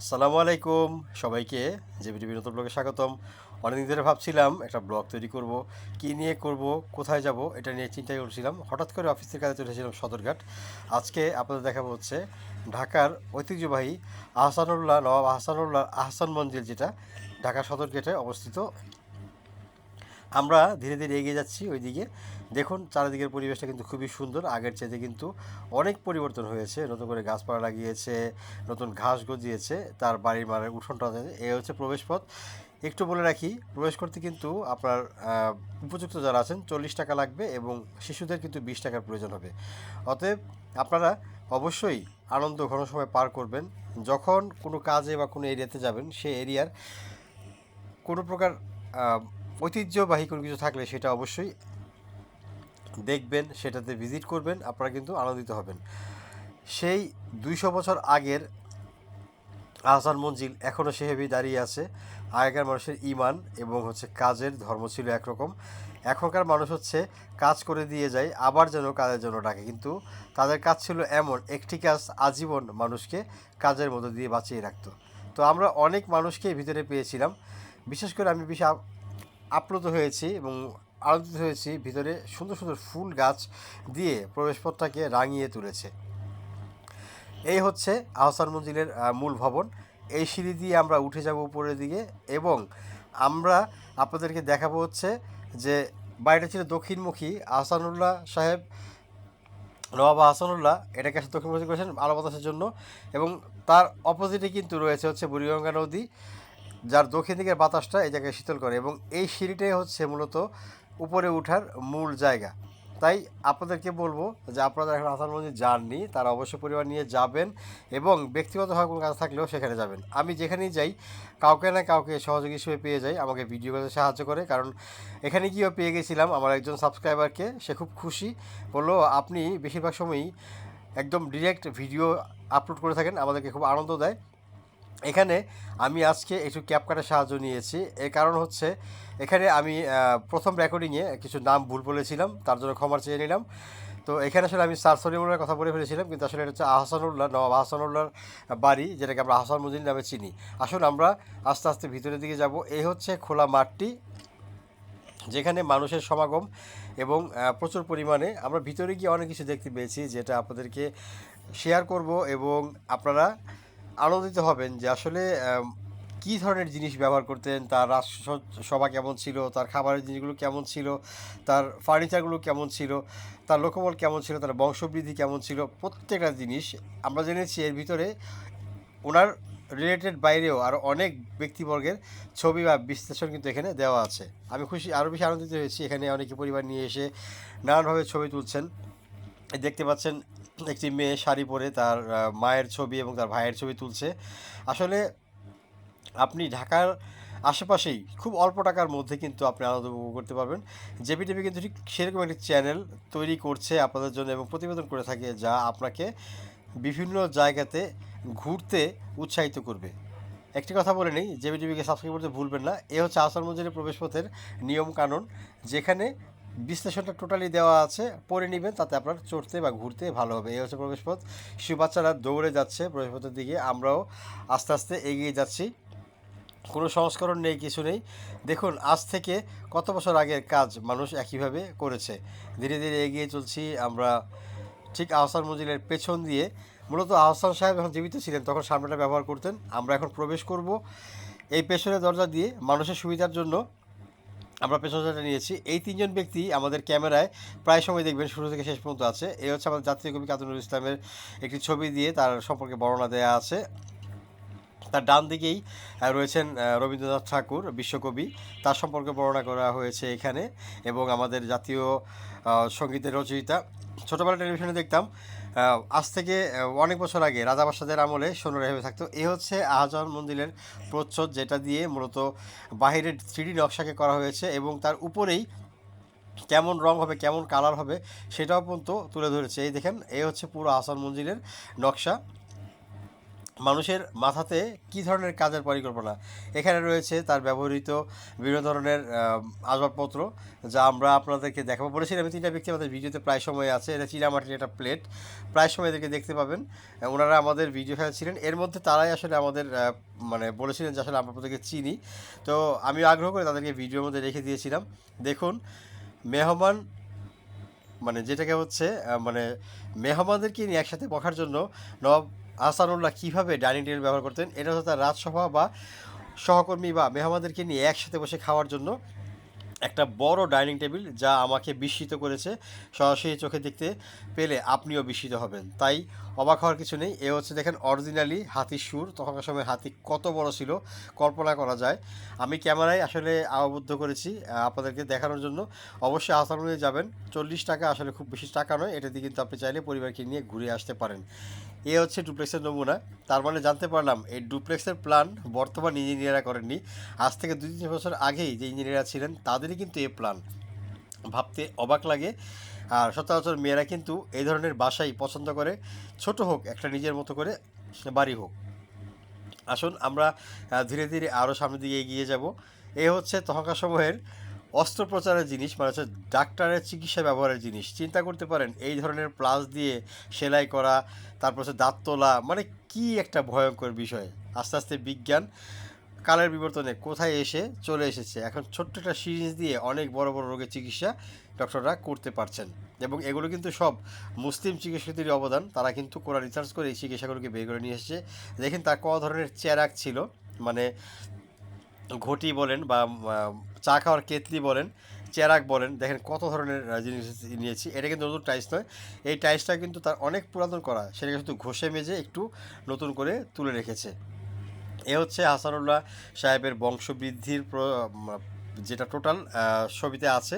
আসসালামু আলাইকুম সবাইকে জেবিটিভি নতুন ব্লগে স্বাগতম। অনেকদিন ধরে ভাবছিলাম একটা ব্লগ তৈরি করব, কি নিয়ে করব, কোথায় যাব, এটা নিয়ে চিন্তাই করছিলাম হঠাৎ করে অফিসের কাজে চলে এসেছিলাম সদরঘাট। আজকে আপনাদের দেখাবো হচ্ছে ঢাকার ঐতিহ্যবাহী আহসানুল্লাহ, নবাব আহসানুল্লাহ, আহসান মঞ্জিল যেটা ঢাকা সদরঘাটে অবস্থিত। আমরা ধীরে ধীরে এগিয়ে যাচ্ছি ওইদিকে। দেখুন, চারিদিকের পরিবেশটা কিন্তু খুবই সুন্দর। আগের চাইতে কিন্তু অনেক পরিবর্তন হয়েছে। নতুন করে গাছপালা লাগিয়েছে, নতুন ঘাস গজিয়েছে, তার বাড়ির মানে উঠোনটা এ হচ্ছে প্রবেশপথ। একটু বলে রাখি, প্রবেশ করতে কিন্তু আপনার উপযুক্ত যারা আছেন, চল্লিশ টাকা লাগবে এবং শিশুদের কিন্তু বিশ টাকার প্রয়োজন হবে। অতএব আপনারা অবশ্যই আনন্দ ঘন সময় পার করবেন। যখন কোনো কাজে বা কোনো এরিয়াতে যাবেন সেই এরিয়ার কোনো প্রকার ঐতিহ্যবাহী কোনো কিছু থাকলে সেটা অবশ্যই দেখবেন, সেটাতে ভিজিট করবেন, আপনারা কিন্তু আনন্দিত হবেন। সেই দুইশো বছর আগের আহসান মঞ্জিল এখনও সেভাবেই দাঁড়িয়ে আছে। আগেকার মানুষের ইমান এবং হচ্ছে কাজের ধর্ম ছিল একরকম। এখনকার মানুষ হচ্ছে কাজ করে দিয়ে যায়, আবার যেন কাজের জন্য ডাকে। কিন্তু তাদের কাজ ছিল এমন, একটি কাজ আজীবন মানুষকে কাজের মধ্যে দিয়ে বাঁচিয়ে রাখতো। তো আমরা অনেক মানুষকে ভিতরে পেয়েছিলাম। বিশেষ করে আমি বেশি আপ্লুত হয়েছি এবং আনন্দিত হয়েছি, ভিতরে সুন্দর সুন্দর ফুল গাছ দিয়ে প্রবেশপথটাকে রাঙিয়ে তুলেছে। এই হচ্ছে আহসান মঞ্জিলের মূল ভবন। এই সিঁড়ি দিয়ে আমরা উঠে যাব উপরের দিকে এবং আমরা আপনাদেরকে দেখাবো হচ্ছে যে বাড়িটা ছিল দক্ষিণমুখী। আহসানুল্লাহ সাহেব, নবাব আহসানুল্লাহ এটাকে আসলে দক্ষিণমুখী করেছেন আলো বাতাসের জন্য এবং তার অপোজিটে কিন্তু রয়েছে হচ্ছে বুড়িগঙ্গা নদী, যার দক্ষিণ দিকের বাতাসটা এই জায়গায় শীতল করে এবং এই সিঁড়িটাই হচ্ছে মূলত উপরে ওঠার মূল জায়গা। তাই আপনাদেরকে বলব যে আপনারা এখন মধ্যে যাননি, তারা অবশ্যই পরিবার নিয়ে যাবেন এবং ব্যক্তিগতভাবে কোনো কাজ থাকলেও সেখানে যাবেন। আমি যেখানেই যাই, কাউকে না কাউকে সহযোগী হিসেবে পেয়ে যাই, আমাকে ভিডিও করতে সাহায্য করে। কারণ এখানে গিয়েও পেয়ে গেছিলাম আমার একজন সাবস্ক্রাইবারকে, সে খুব খুশি। বলল, আপনি বেশিরভাগ সময়ই একদম ডিরেক্ট ভিডিও আপলোড করে থাকেন, আমাদেরকে খুব আনন্দ দেয়। এখানে আমি আজকে একটু ক্যাপকাটের সাহায্য নিয়েছি। এর কারণ হচ্ছে, এখানে আমি প্রথম রেকর্ডিংয়ে কিছু নাম ভুল বলেছিলাম, তার জন্য ক্ষমা চেয়ে নিলাম। তো এখানে আসলে আমি সার সলিমুল্লার কথা বলে ফেলেছিলাম, কিন্তু আসলে এটা হচ্ছে আহসানুল্লাহ, নবাব আহসানুল্লাহর বাড়ি, যেটাকে আমরা আহসান মজিদ নামে চিনি। আসুন আমরা আস্তে আস্তে ভিতরের দিকে যাব। এই হচ্ছে খোলা মাঠটি, যেখানে মানুষের সমাগম এবং প্রচুর পরিমাণে আমরা ভিতরে গিয়ে অনেক কিছু দেখতে পেয়েছি, যেটা আপনাদেরকে শেয়ার করব এবং আপনারা আনন্দিত হবেন যে আসলে কী ধরনের জিনিস ব্যবহার করতেন, তার সভা কেমন ছিল, তার খাবারের জিনিসগুলো কেমন ছিল, তার ফার্নিচারগুলো কেমন ছিল, তার লোকবল কেমন ছিল, তার বংশবৃদ্ধি কেমন ছিল, প্রত্যেকটা জিনিস আমরা জেনেছি এর ভিতরে ওনার রিলেটেড বাইরেও আরও অনেক ব্যক্তিবর্গের ছবি বা বিশ্লেষণ কিন্তু এখানে দেওয়া আছে। আমি খুশি আরও বেশি আনন্দিত হয়েছি, এখানে অনেকে পরিবার নিয়ে এসে নানানভাবে ছবি তুলছেন। দেখতে পাচ্ছেন একটি মেয়ে শাড়ি পরে তার মায়ের ছবি এবং তার ভাইয়ের ছবি তুলছে। আসলে আপনি ঢাকার আশেপাশেই খুব অল্প টাকার মধ্যে কিন্তু আপনি আনন্দ উপভোগ করতে পারবেন। জেপি টিভি কিন্তু ঠিক সেরকম একটি চ্যানেল তৈরি করছে আপনাদের জন্য এবং প্রতিবেদন করে থাকে যা আপনাকে বিভিন্ন জায়গাতে ঘুরতে উৎসাহিত করবে। একটি কথা বলে নেই জেবি টিভিকে সাবস্ক্রাইব করতে ভুলবেন না। এ হচ্ছে আসার মঞ্জিলের প্রবেশপথের নিয়ম কানুন যেখানে বিশ্লেষণটা টোটালি দেওয়া আছে। পড়ে নেবেন, তাতে আপনার চড়তে বা ঘুরতে ভালো হবে। এই হচ্ছে প্রবেশপথ। শিশু বাচ্চারা দৌড়ে যাচ্ছে প্রবেশপথের দিকে। আমরাও আস্তে আস্তে এগিয়ে যাচ্ছি। কোনো সংস্করণ নেই, কিছু নেই। দেখুন, আজ থেকে কত বছর আগের কাজ মানুষ একইভাবে করেছে। ধীরে ধীরে এগিয়ে চলছি আমরা। ঠিক আহসান মঞ্জিলের পেছন দিয়ে। মূলত আহসান সাহেব যখন জীবিত ছিলেন, তখন সামনেটা ব্যবহার করতেন। আমরা এখন প্রবেশ করব। এই পেছনের দরজা দিয়ে মানুষের সুবিধার জন্য আমরা পেছন সাইডে নিয়েছি। এই তিনজন ব্যক্তি আমাদের ক্যামেরায় প্রায় সময় দেখবেন, শুরু থেকে শেষ পর্যন্ত আছে। এই হচ্ছে আমাদের জাতীয় কবি কাজী ইসলামের একটি ছবি দিয়ে তার সম্পর্কে বর্ণনা দেওয়া আছে। তার ডান দিকেই রয়েছেন রবীন্দ্রনাথ ঠাকুর, বিশ্বকবি। তার সম্পর্কে বর্ণনা করা হয়েছে এখানে এবং আমাদের জাতীয় সঙ্গীতের রচয়িতা। ছোটোবেলা টেলিভিশনে দেখতাম আজ থেকে অনেক বছর আগে রাজাবাসাদের আমলে সোনার হয়ে থাকতো। এ হচ্ছে আহজান মন্দিরের প্রচ্ছদ, যেটা দিয়ে মূলত বাহিরের থ্রিডি নকশাকে করা হয়েছে এবং তার উপরেই কেমন রং হবে, কেমন কালার হবে, সেটাও পর্যন্ত তুলে ধরেছে। এই দেখেন এই হচ্ছে পুরো আহসান মন্দিরের নকশা। মানুষের মাথাতে কী ধরনের কাজের পরিকল্পনা? এখানে রয়েছে তার ব্যবহৃত বিভিন্ন ধরনের আসবাবপত্র যা আমরা আপনাদেরকে দেখাবো। বলেছিলাম আমি তিনটা ব্যক্তি আমাদের ভিডিওতে প্রায় সময় আছে। এটা চীনামাটির একটা প্লেট। প্রায় সময় এদেরকে দেখতে পাবেন। ওনারা আমাদের ভিডিও ছিলেন। এর মধ্যে তারাই আসলে আমাদের মানে বলেছিলেন যে আসলে আমরা প্রত্যেকে চিনি। তো আমি আগ্রহ করে তাদেরকে ভিডিওর মধ্যে রেখে দিয়েছিলাম। দেখুন, মেহমান মানে যেটাকে হচ্ছে মানে মেহমানদেরকে নিয়ে একসাথে বসার জন্য নবাব আহসানুল্লাহ কীভাবে ডাইনিং টেবিল ব্যবহার করতেন, এটা হচ্ছে তার রাজসভা বা সহকর্মী বা মেহমানদেরকে নিয়ে একসাথে বসে খাওয়ার জন্য একটা বড় ডাইনিং টেবিল যা আমাকে বিস্মিত করেছে, সরাসরি চোখে দেখতে পেলে আপনিও বিস্মিত হবেন। তাই অবাক হওয়ার কিছু নেই, এ হচ্ছে দেখেন অরিজিনালি হাতির সুর, তখনকার সময় হাতি কত বড় ছিল, কল্পনা করা যায়। আমি ক্যামেরায় আসলে আবদ্ধ করেছি আপনাদেরকে দেখানোর জন্য। অবশ্যই আসামে যাবেন, চল্লিশ টাকা আসলে খুব বেশি টাকা নয়, এটাতে কিন্তু আপনি চাইলে পরিবারকে নিয়ে ঘুরে আসতে পারেন। এ হচ্ছে ডুপ্লেক্সের নমুনা। তার মানে জানতে পারলাম, এই ডুপ্লেক্সের প্ল্যান বর্তমান ইঞ্জিনিয়াররা করেননি। আজ থেকে দুই তিন বছর আগেই যে ইঞ্জিনিয়াররা ছিলেন, তাদেরই কিন্তু এ প্ল্যান ভাবতে অবাক লাগে। আর সচরাচর মেয়েরা কিন্তু এই ধরনের বাসাই পছন্দ করে। ছোট হোক, একটা নিজের মতো করে বাড়ি হোক। আসুন আমরা ধীরে ধীরে আরও সামনের দিকে এগিয়ে যাব। এ হচ্ছে তখনকার সময়ের অস্ত্রোপচারের জিনিস মানে হচ্ছে ডাক্তারের চিকিৎসা ব্যবহারের জিনিস। চিন্তা করতে পারেন, এই ধরনের প্লাস দিয়ে সেলাই করা, তারপর হচ্ছে দাঁত তোলা মানে কি একটা ভয়ঙ্কর বিষয়। আস্তে আস্তে বিজ্ঞান কালের বিবর্তনে কোথায় এসে চলে এসেছে? এখন ছোট্ট একটা সিরিজ দিয়ে অনেক বড় বড় রোগের চিকিৎসা ডক্টররা করতে পারছেন। এবং এগুলো কিন্তু সব মুসলিম চিকিৎসকদের অবদান। তারা কিন্তু কোরআন রিসার্চ করে এই চিকিৎসাগুলোকে বের করে নিয়ে এসেছে। দেখেন তার ক ধরনের চেরাক ছিল মানে ঘটি বলেন বা চা খাওয়ার কেতলি বলেন, চেরাক বলেন, দেখেন কত ধরনের জিনিস নিয়েছি। এটা কিন্তু নতুন টাইস নয়। এই টাইসটা কিন্তু তার অনেক পুরাতন করা। সেটাকে শুধু ঘষে মেজে একটু নতুন করে তুলে রেখেছে। এ হচ্ছে হাসানুল্লাহ সাহেবের বংশবৃদ্ধির যেটা টোটাল ছবিতে আছে।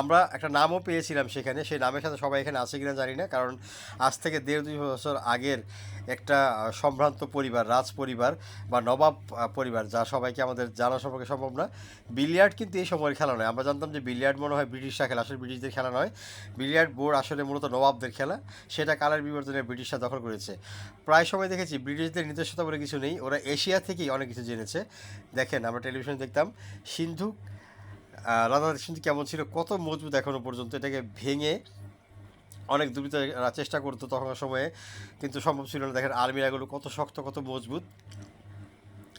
আমরা একটা নামও পেয়েছিলাম সেখানে, সেই নামের সাথে সবাই এখানে আছে কিনা জানি না, কারণ আজ থেকে দেড় দুই বছর আগের একটা সম্ভ্রান্ত পরিবার, রাজ পরিবার বা নবাব পরিবার, যা সবাইকে আমাদের জানা সম্পর্কে সম্ভব না। বিলিয়ার্ড কিন্তু এই সময়ের খেলা নয়। আমরা জানতাম যে বিলিয়ার্ড মনে হয় ব্রিটিশরা খেলা, আসলে ব্রিটিশদের খেলা নয়। বিলিয়ার্ড বোর্ড আসলে মূলত নবাবদের খেলা। সেটা কালার বিবর্তনে ব্রিটিশরা দখল করেছে। প্রায় সময় দেখেছি, ব্রিটিশদের নিজস্বতা বলে কিছু নেই। ওরা এশিয়া থেকেই অনেক কিছু জেনেছে। দেখেন, আমরা টেলিভিশনে দেখতাম, সিন্ধু সিন্ধু কেমন ছিল? কত মজবুত এখনও পর্যন্ত? এটাকে ভেঙে অনেক দ্রুত চেষ্টা করতো তখনকার সময়ে, কিন্তু সম্ভব ছিল না। দেখেন আর্মিরাগুলো কত শক্ত, কত মজবুত।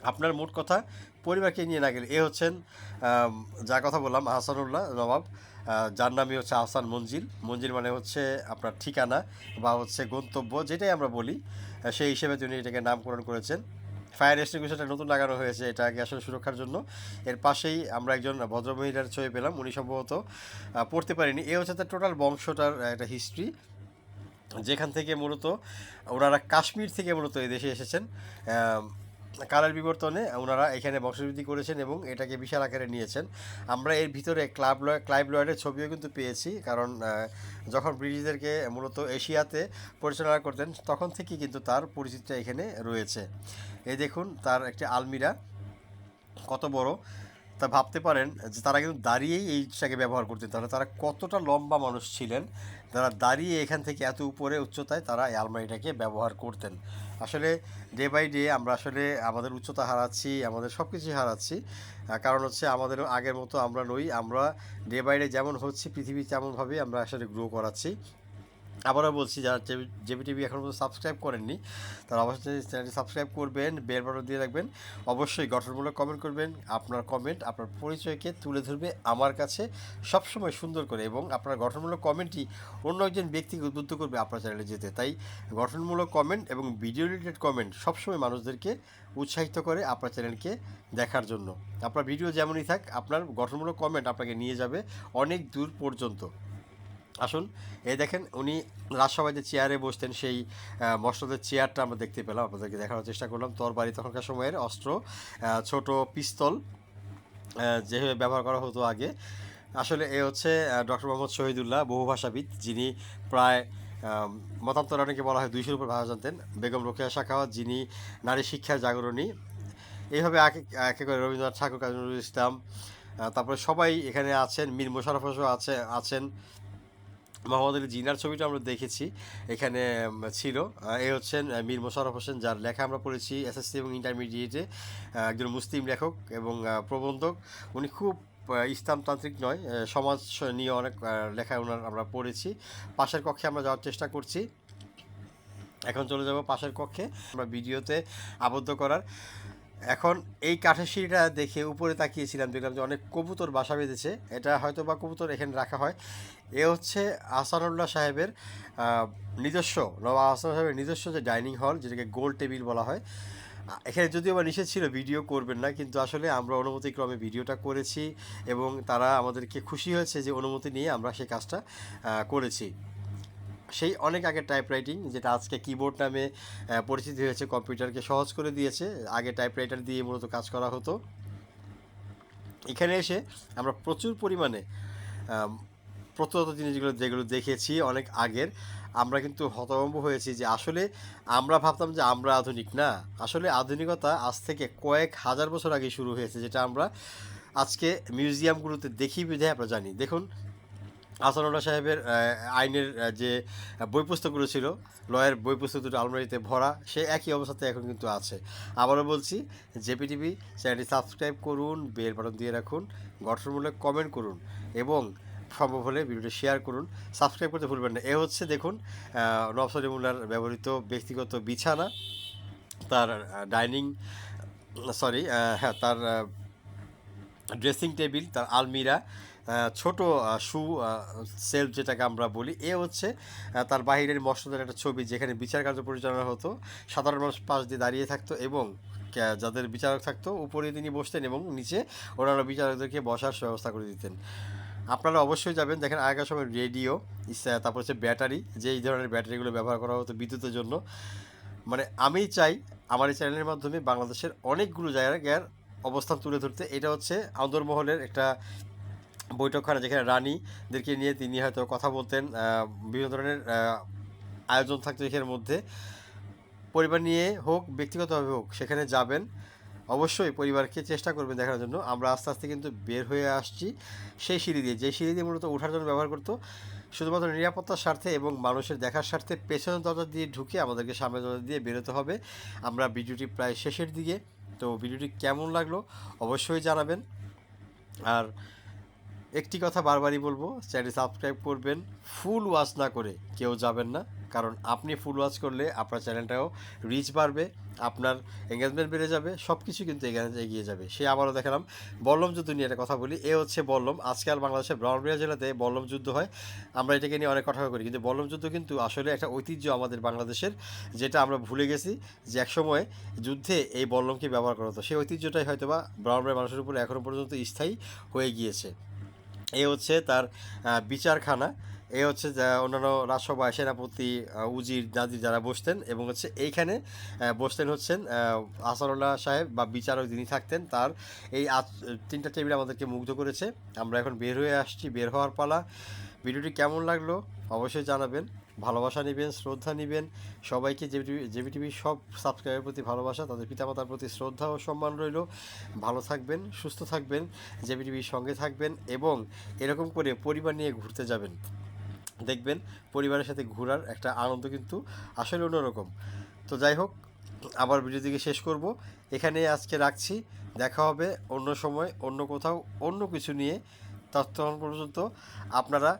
আপনার মোট কথা, পরিবারকে নিয়ে না গেলে, এ হচ্ছেন যা কথা বললাম আহসানুল্লাহ নবাব যার নামই হচ্ছে আহসান মঞ্জিল। মঞ্জিল মানে হচ্ছে আপনার ঠিকানা বা হচ্ছে গন্তব্য, যেটাই আমরা বলি সেই হিসেবে তিনি এটাকে নামকরণ করেছেন। ফায়ার এক্সটিংগুইশারটা নতুন লাগানো হয়েছে এটা আসলে সুরক্ষার জন্য। এর পাশেই আমরা একজন ভদ্রমহিলার ছবি পেলাম, উনি সম্ভবত পড়তে পারিনি। এ হচ্ছে তার টোটাল বংশটার একটা হিস্ট্রি যেখান থেকে মূলত ওনারা কাশ্মীর থেকে মূলত এই দেশে এসেছেন। কালের বিবর্তনে ওনারা এখানে বংশবৃদ্ধি করেছেন এবং এটাকে বিশাল আকারে নিয়েছেন। আমরা এর ভিতরে ক্লাব লয়, ক্লাইভ লয়েডের ছবিও কিন্তু পেয়েছি, কারণ যখন ব্রিটিশদেরকে মূলত এশিয়াতে পরিচালনা করতেন, তখন থেকেই কিন্তু তার পরিচিতিটা এখানে রয়েছে। এই দেখুন, তার একটি আলমিরা, কত বড়। তা ভাবতে পারেন যে তারা কিন্তু দাঁড়িয়েই এই জিনিসটাকে ব্যবহার করতেন। তাহলে তারা কতটা লম্বা মানুষ ছিলেন, তারা দাঁড়িয়ে এখান থেকে এত উপরে উচ্চতায় তারা এই আলমারিটাকে ব্যবহার করতেন। আসলে ডে বাই ডে আমরা আসলে আমাদের উচ্চতা হারাচ্ছি, আমাদের সব কিছুই হারাচ্ছি কারণ হচ্ছে আমাদের আগের মতো আমরা নই, আমরা ডে বাই ডে যেমন হচ্ছে, পৃথিবী তেমনভাবেই আমরা আসলে গ্রো করাচ্ছি। আবারও বলছি, যারা জেবি টিভি এখন পর্যন্ত সাবস্ক্রাইব করেননি, তারা অবশ্যই চ্যানেলটি সাবস্ক্রাইব করবেন, বেল বাটন দিয়ে রাখবেন। অবশ্যই গঠনমূলক কমেন্ট করবেন, আপনার কমেন্ট আপনার পরিচয়কে তুলে ধরবে আমার কাছে সবসময় সুন্দর করে এবং আপনার গঠনমূলক কমেন্টই অন্য একজন ব্যক্তিকে উদ্বুদ্ধ করবে আপনার চ্যানেলে যেতে। তাই গঠনমূলক কমেন্ট এবং ভিডিও রিলেটেড কমেন্ট সবসময় মানুষদেরকে উৎসাহিত করে আপনার চ্যানেলকে দেখার জন্য। আপনার ভিডিও যেমনই থাক, আপনার গঠনমূলক কমেন্ট আপনাকে নিয়ে যাবে অনেক দূর পর্যন্ত। আসুন। এই দেখেন, উনি রাজসভায় যে চেয়ারে বসতেন, সেই মসনদের চেয়ারটা আমরা দেখতে পেলাম, আপনাদেরকে দেখানোর চেষ্টা করলাম। তরবারি তখনকার সময়ের অস্ত্র ছোট পিস্তল যেভাবে ব্যবহার করা হতো আগে। আসলে এ হচ্ছে ডক্টর মোহাম্মদ শহীদুল্লাহ বহুভাষাবিদ, যিনি প্রায় মতান্তর অনেকে বলা হয় দুইশোর উপর ভাষা জানতেন। বেগম রোকেয়া শাখাওয়াত যিনি নারী শিক্ষার জাগরণী। এইভাবে একে করে রবীন্দ্রনাথ ঠাকুর, কাজী নজরুল ইসলাম তারপরে সবাই এখানে আছেন, মীর মোশারফ আছে, আছেন। মোহাম্মদ আলী জিনার ছবিটা আমরা দেখেছি, এখানে ছিল। এ হচ্ছেন মীর মোশাররফ হোসেন, যার লেখা আমরা পড়েছি এসএসসি এবং ইন্টারমিডিয়েটে। একজন মুসলিম লেখক এবং প্রবন্ধক। উনি খুব ইসলামতান্ত্রিক নয় সমাজ নিয়ে অনেক লেখা ওনার আমরা পড়েছি। পাশের কক্ষে আমরা যাওয়ার চেষ্টা করছি। এখন চলে যাব পাশের কক্ষে, আমরা ভিডিওতে আবদ্ধ করার। এখন এই কাঠের সিঁড়িটা দেখে উপরে তাকিয়েছিলাম, দেখলাম যে অনেক কবুতর বাসা বেঁধেছে। এটা হয়তো বা কবুতর এখানে রাখা হয়। এ হচ্ছে আসানুল্লাহ সাহেবের নিজস্ব, নবাব আহসান সাহেবের নিজস্ব যে ডাইনিং হল, যেটাকে গোল টেবিল বলা হয়। এখানে যদিও বা নিষেধ ছিল, ভিডিও করবেন না, কিন্তু আসলে আমরা অনুমতিক্রমে ভিডিওটা করেছি এবং তারা আমাদেরকে খুশি হয়েছে যে অনুমতি নিয়ে আমরা সেই কাজটা করেছি। সেই অনেক আগে টাইপরাইটিং যেটা আজকে কিবোর্ড নামে পরিচিতি হয়েছে কম্পিউটারকে সহজ করে দিয়েছে। আগে টাইপরাইটার দিয়ে মূলত কাজ করা হতো। এখানে এসে আমরা প্রচুর পরিমাণে আম, প্রত্যন্ত জিনিসগুলো যেগুলো দেখেছি অনেক আগের আমরা কিন্তু হতভম্ব হয়েছি যে আসলে আমরা ভাবতাম যে আমরা আধুনিক। না আসলে আধুনিকতা আজ থেকে কয়েক হাজার বছর আগে শুরু হয়েছে যেটা আমরা আজকে মিউজিয়ামগুলোতে দেখি বিধে আমরা জানি। দেখুন আসানুল্লাহ সাহেবের আইনের যে বই পুস্তকগুলো ছিল, লয়ের বই পুস্তক দুটো আলমারিতে ভরা, সে একই অবস্থাতে এখন কিন্তু আছে। আবারও বলছি জেপি টিভি চ্যানেলটি সাবস্ক্রাইব করুন, বেল বাটন দিয়ে রাখুন, গঠনমূলক কমেন্ট করুন এবং সম্ভব হলে ভিডিওটি শেয়ার করুন। সাবস্ক্রাইব করতে ভুলবেন না। এ হচ্ছে দেখুন নবসরি মুল্লার ব্যবহৃত ব্যক্তিগত বিছানা, তার ডাইনিং, সরি হ্যাঁ তার ড্রেসিং টেবিল, তার আলমিরা ছোট শু সেলফ যেটাকে আমরা বলি, এ হচ্ছে তার বাহিরের মসজিদের একটা ছবি যেখানে বিচার কার্য পরিচালনা হতো। সাধারণ মানুষ পাশ দিয়ে দাঁড়িয়ে থাকতো এবং যাদের বিচারক থাকতো উপরে তিনি বসতেন এবং নিচে অন্যান্য বিচারকদেরকে বসার ব্যবস্থা করে দিতেন। আপনারা অবশ্যই যাবেন, দেখেন আগেকার সময় রেডিও তারপর হচ্ছে ব্যাটারি, যে এই ধরনের ব্যাটারিগুলো ব্যবহার করা হতো বিদ্যুতের জন্য। মানে আমি চাই, আমার এই চ্যানেলের মাধ্যমে বাংলাদেশের অনেকগুলো জায়গার অবস্থান তুলে ধরতে। এটা হচ্ছে আন্দরমহলের একটা বৈঠকখানা যেখানে রানীদেরকে নিয়ে তিনি হয়তো কথা বলতেন বিভিন্ন ধরনের আয়োজন থাকতো এখানের মধ্যে। পরিবার নিয়ে হোক, ব্যক্তিগতভাবে হোক, সেখানে যাবেন। অবশ্যই পরিবারকে চেষ্টা করবেন দেখার জন্য। আমরা আস্তে আস্তে কিন্তু বের হয়ে আসছি সেই সিঁড়ি দিয়ে। যে সিঁড়ি দিয়ে মূলত ওঠার জন্য ব্যবহার করতো, শুধুমাত্র নিরাপত্তার স্বার্থে এবং মানুষের দেখার স্বার্থে পেছনের দরজা দিয়ে ঢুকে আমাদেরকে সামনের দরজা দিয়ে বেরোতে হবে। আমরা ভিডিওটি প্রায় শেষের দিকে। তো ভিডিওটি কেমন লাগল অবশ্যই জানাবেন। আর একটি কথা বারবারই বলব চ্যানেল সাবস্ক্রাইব করবেন, ফুল ওয়াচ না করে কেউ যাবেন না, কারণ আপনি ফুল ওয়াচ করলে আপনার চ্যানেলটাও রিচ বাড়বে, আপনার এঙ্গেজমেন্ট বেড়ে যাবে সব কিছু কিন্তু এগিয়ে যাবে। সে আবারও দেখালাম, বল্লম যুদ্ধ নিয়ে একটা কথা বলি, এ হচ্ছে বল্লম। আজকাল বাংলাদেশের ব্রাহ্মণবাড়িয়া জেলাতে বল্লম যুদ্ধ হয়। আমরা এটাকে নিয়ে অনেক কথা করি, কিন্তু বল্লম যুদ্ধ কিন্তু আসলে একটা ঐতিহ্য আমাদের বাংলাদেশের, যেটা আমরা ভুলে গেছি যে একসময় যুদ্ধে এই বল্লমকে ব্যবহার করা হতো। সেই ঐতিহ্যটাই হয়তো বা ব্রাহ্মণবাড়িয়া মানুষের উপরে এখনও পর্যন্ত স্থায়ী হয়ে গিয়েছে। এ হচ্ছে তার বিচারখানা। এ হচ্ছে অন্যান্য রাজসভায় সেনাপতি উজির নাজির যারা বসতেন এবং হচ্ছে এইখানে বসতেন হচ্ছেন আসারুল্লাহ সাহেব বা বিচারক যিনি থাকতেন, তার এই তিনটা টেবিল আমাদেরকে মুগ্ধ করেছে। আমরা এখন বের হয়ে আসছি, বের হওয়ার পালা। ভিডিওটি কেমন লাগল অবশ্যই জানাবেন। ভালোবাসা নেবেন, শ্রদ্ধা নেবেন। সবাইকে জেবি জেবি টিভি সব সাবস্ক্রাইবের প্রতি ভালোবাসা, তাদের পিতামাতার প্রতি শ্রদ্ধা ও সম্মান রইল। ভালো থাকবেন, সুস্থ থাকবেন জেবি টিভির সঙ্গে থাকবেন এবং এরকম করে পরিবার নিয়ে ঘুরতে যাবেন। দেখবেন পরিবারের সাথে ঘোরার একটা আনন্দ কিন্তু আসলে অন্যরকম। তো যাই হোক, আবার ভিডিও দিকে শেষ করব। এখানে আজকে রাখছি। দেখা হবে অন্য সময়, অন্য কোথাও, অন্য কিছু নিয়ে। ততক্ষণ পর্যন্ত আপনারা